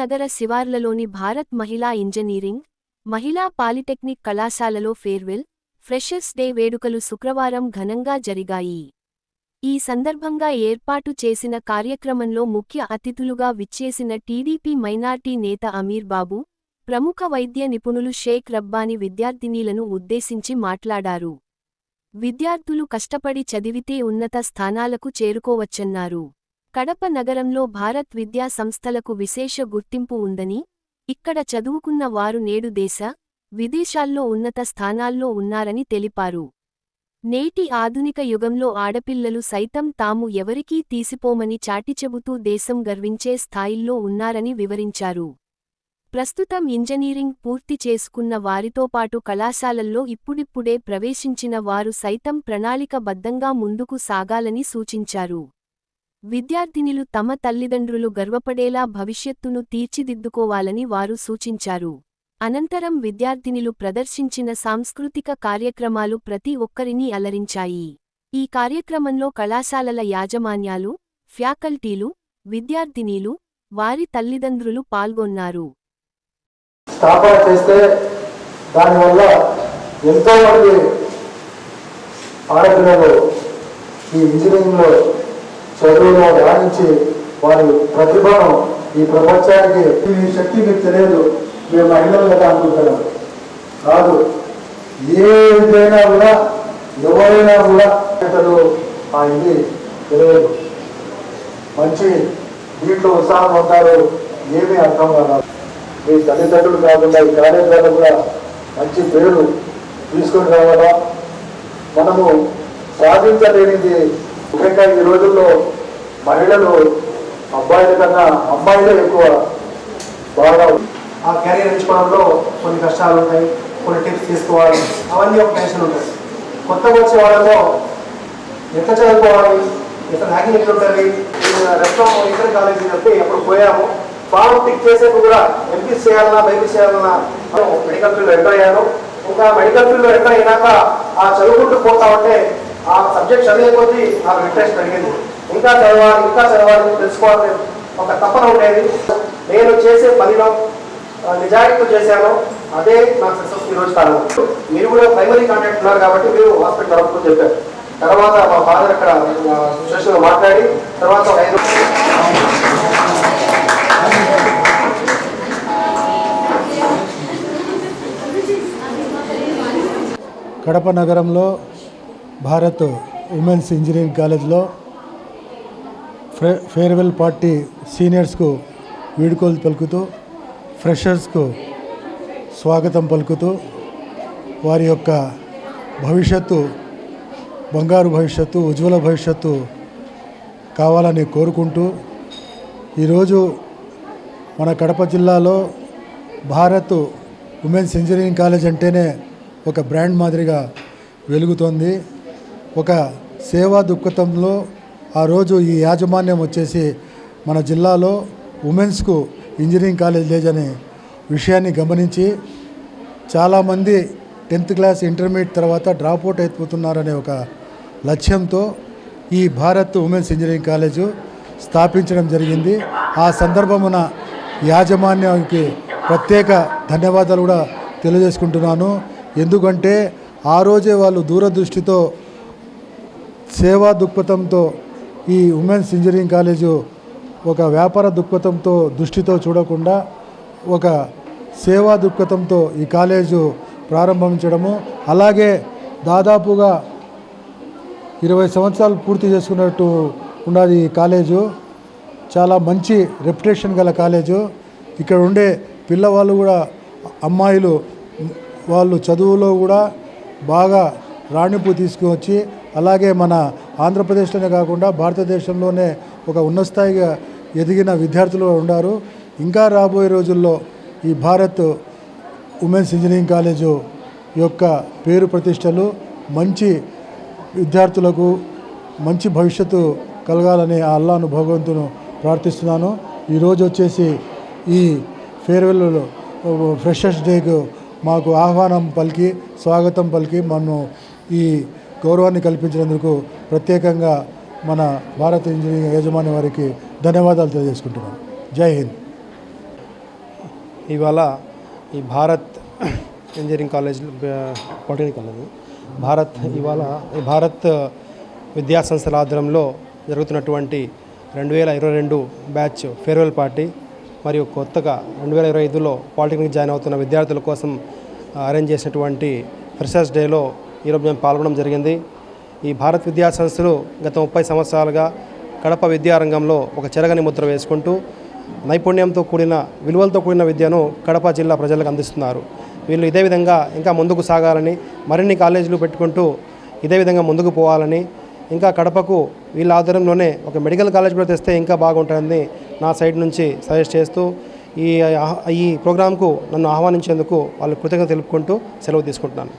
నగర శివార్లలోని భారత్ మహిళా ఇంజనీరింగ్ మహిళా పాలిటెక్నిక్ కళాశాలలో ఫేర్వెల్ ఫ్రెషర్స్ డే వేడుకలు శుక్రవారం ఘనంగా జరిగాయి. ఈ సందర్భంగా ఏర్పాటు చేసిన కార్యక్రమంలో ముఖ్య అతిథులుగా విచ్చేసిన టీడీపీ మైనార్టీ నేత అమీర్ బాబు ప్రముఖ వైద్య నిపుణులు షేక్ రబ్బాని విద్యార్థినీలను ఉద్దేశించి మాట్లాడారు. విద్యార్థులు కష్టపడి చదివితే ఉన్నత స్థానాలకు చేరుకోవచ్చన్నారు. కడప నగరంలో భారత్ విద్యా సంస్థలకు విశేష గుర్తింపు ఉందని ఇక్కడ చదువుకున్న వారు నేడు దేశ విదేశాల్లో ఉన్నత స్థానాల్లో ఉన్నారని తెలిపారు. నేటి ఆధునిక యుగంలో ఆడపిల్లలు సైతం తాము ఎవరికీ తీసిపోమని చాటిచెబుతూ దేశం గర్వించే స్థాయిల్లో ఉన్నారని వివరించారు. ప్రస్తుతం ఇంజనీరింగ్ పూర్తి చేసుకున్న వారితో పాటు కళాశాలల్లో ఇప్పుడిప్పుడే ప్రవేశించిన వారు సైతం ప్రణాళికబద్ధంగా ముందుకు సాగాలని సూచించారు. విద్యార్థినిలు తమ తల్లిదండ్రులు గర్వపడేలా భవిష్యత్తును తీర్చిదిద్దుకోవాలని వారు సూచించారు. అనంతరం విద్యార్థినిలు ప్రదర్శించిన సాంస్కృతిక కార్యక్రమాలు ప్రతి ఒక్కరినీ అలరించాయి. ఈ కార్యక్రమంలో కళాశాలల యాజమాన్యాలు ఫ్యాకల్టీలు విద్యార్థినీలు వారి తల్లిదండ్రులు పాల్గొన్నారు. స్థాపన చేస్తే దానివల్ల ఎంతోమంది ఆడపిల్లలు ఈ ఇంజనీరింగ్లో చదువులో రాణించి వారి ప్రతిభను ఈ ప్రపంచానికి ఈ శక్తి మీకు తెలియదు. మేము మహిళలు కదా అనుకుంటున్నాం. కాదు ఏదైనా కూడా ఎవరైనా కూడా అసలు ఆ ఇది తెలియదు. మంచి దీంట్లో ఉత్సాహం ఉంటారు ఏమీ అర్థం కాదు. మీ తల్లిదండ్రులు కాకుండా ఈ కార్యక్రమాలు కూడా మంచి పేరు తీసుకొని రావాలా? మనము సాధించలేనిది ముఖ్యంగా ఈ రోజుల్లో మహిళలు అబ్బాయిల కన్నా అమ్మాయిలే ఎక్కువ బాగా ఆ క్యారియర్ ఎంచుకోవడంలో కొన్ని కష్టాలు ఉంటాయి కొన్ని టిప్స్ తీసుకోవాలి. అవన్నీ ఒక టెన్షన్ ఉంటుంది. కొత్తగా వచ్చే వాళ్ళలో ఎంత చదువుకోవాలి ఎంత ర్యాగింగ్ ఎట్లా ఉంటుంది రెస్టారెంట్ ఇతర కాలేజీ చెప్పి అప్పుడు పోయాము ఫామ్ టిక్ చేసేప్పుడు కూడా ఎంపీ చేయాలన్నా బైపీ చేయాలన్నా మెడికల్ ఫీల్డ్లో ఎంటర్ అయ్యాను. ఇంకా మెడికల్ ఫీల్డ్లో ఎంటర్ అయినాక ఆ చదువుకుంటూ పోతా ఉంటే ఆ సబ్జెక్ట్ చదివే కొద్దీ నాకు ఇంట్రెస్ట్ పెరిగింది. ఇంకా చదవాలి ఇంకా చదవాలి తెలుసుకోవాలి. ఒక తపన ఉండేది. నేను చేసే పనిలో ఆ, నిజాయితీతో చేశాను అదే నాకు సక్సెస్ ఈరోజు కారణం మీరు కూడా ప్రైమరీ కాంటాక్ట్ ఉన్నారు కాబట్టి మీరు హాస్పిటల్ నడుపుతూ చెప్పారు. తర్వాత మా ఫాదర్ అక్కడ స్టేషన్లో మాట్లాడి తర్వాత ఒక ఐదు కడప నగరంలో భారత్ ఉమెన్స్ ఇంజనీరింగ్ కాలేజ్లో ఫే ఫేర్వెల్ పార్టీ సీనియర్స్కు వీడుకోలు పలుకుతూ ఫ్రెషర్స్కు స్వాగతం పలుకుతూ వారి యొక్క భవిష్యత్తు బంగారు భవిష్యత్తు ఉజ్వల భవిష్యత్తు కావాలని కోరుకుంటూ ఈరోజు మన కడప జిల్లాలో భారత్ ఉమెన్స్ ఇంజనీరింగ్ కాలేజ్ అంటేనే ఒక బ్రాండ్ మాదిరిగా వెలుగుతోంది. ఒక సేవా దుఃఖతంలో ఆ రోజు ఈ యాజమాన్యం వచ్చేసి మన జిల్లాలో ఉమెన్స్కు ఇంజనీరింగ్ కాలేజ్ లేదని విషయాన్ని గమనించి చాలామంది టెన్త్ క్లాస్ ఇంటర్మీడియట్ తర్వాత డ్రాప్అవుట్ అయిపోతున్నారనే ఒక లక్ష్యంతో ఈ భారత్ ఉమెన్స్ ఇంజనీరింగ్ కాలేజు స్థాపించడం జరిగింది. ఆ సందర్భమున యాజమాన్యానికి ప్రత్యేక ధన్యవాదాలు కూడా తెలియజేసుకుంటున్నాను. ఎందుకంటే ఆ రోజే వాళ్ళు దూరదృష్టితో సేవా దృక్పథంతో ఈ ఉమెన్స్ ఇంజనీరింగ్ కాలేజు ఒక వ్యాపార దృక్పథంతో దృష్టితో చూడకుండా ఒక సేవా దృక్పథంతో ఈ కాలేజు ప్రారంభించడము. అలాగే దాదాపుగా ఇరవై సంవత్సరాలు పూర్తి చేసుకున్నట్టు ఉన్నది ఈ కాలేజు. చాలా మంచి రెప్యుటేషన్ గల కాలేజు. ఇక్కడ ఉండే పిల్లవాళ్ళు కూడా అమ్మాయిలు వాళ్ళు చదువులో కూడా బాగా రాణింపు తీసుకువచ్చి అలాగే మన ఆంధ్రప్రదేశ్లోనే కాకుండా భారతదేశంలోనే ఒక ఉన్నతస్థాయిగా ఎదిగిన విద్యార్థులు ఉన్నారు ఇంకా రాబోయే రోజుల్లో ఈ భారత్ ఉమెన్స్ ఇంజనీరింగ్ కాలేజు యొక్క పేరు ప్రతిష్టలు మంచి విద్యార్థులకు మంచి భవిష్యత్తు కలగాలని ఆ అల్లాను భగవంతును ప్రార్థిస్తున్నాను. ఈరోజు వచ్చేసి ఈ ఫేర్వెల్ ఫ్రెషర్స్ డేకు మాకు ఆహ్వానం పలికి స్వాగతం పలికి. మనం ఈ గౌరవాన్ని కల్పించినందుకు ప్రత్యేకంగా మన భారత ఇంజనీరింగ్ యజమాని వారికి ధన్యవాదాలు తెలియజేసుకుంటున్నాను జై హింద్. ఇవాళ ఈ Bharat engineering college polytechnic college. Bharat ఇవాళ ఈ భారత్ విద్యా సంస్థల ఆధ్వర్యంలో జరుగుతున్నటువంటి రెండు వేల ఇరవై రెండు బ్యాచ్ ఫేర్వెల్ పార్టీ మరియు కొత్తగా రెండు వేల ఇరవై ఐదులో పాలిటెక్నిక్ జాయిన్ అవుతున్న విద్యార్థుల కోసం అరేంజ్ చేసినటువంటి ఫ్రెషర్స్ డేలో ఈరోజు మేము పాల్గొనడం జరిగింది. ఈ భారత్ విద్యా సంస్థలు గత ముప్పై సంవత్సరాలుగా కడప విద్యారంగంలో ఒక చెరగని ముద్ర వేసుకుంటూ నైపుణ్యంతో కూడిన విలువలతో కూడిన విద్యను కడప జిల్లా ప్రజలకు అందిస్తున్నారు. వీళ్ళు ఇదే విధంగా ఇంకా ముందుకు సాగాలని మరిన్ని కాలేజీలు పెట్టుకుంటూ ఇదే విధంగా ముందుకు పోవాలని ఇంకా కడపకు వీళ్ళ ఆధ్వర్యంలోనే ఒక మెడికల్ కాలేజ్ కూడా తెస్తే ఇంకా బాగుంటుందని నా సైడ్ నుంచి సజెస్ట్ చేస్తూ ఈ ఈ ప్రోగ్రాంకు నన్ను ఆహ్వానించేందుకు వాళ్ళు కృతజ్ఞత తెలుపుకుంటూ సెలవు తీసుకుంటున్నాను.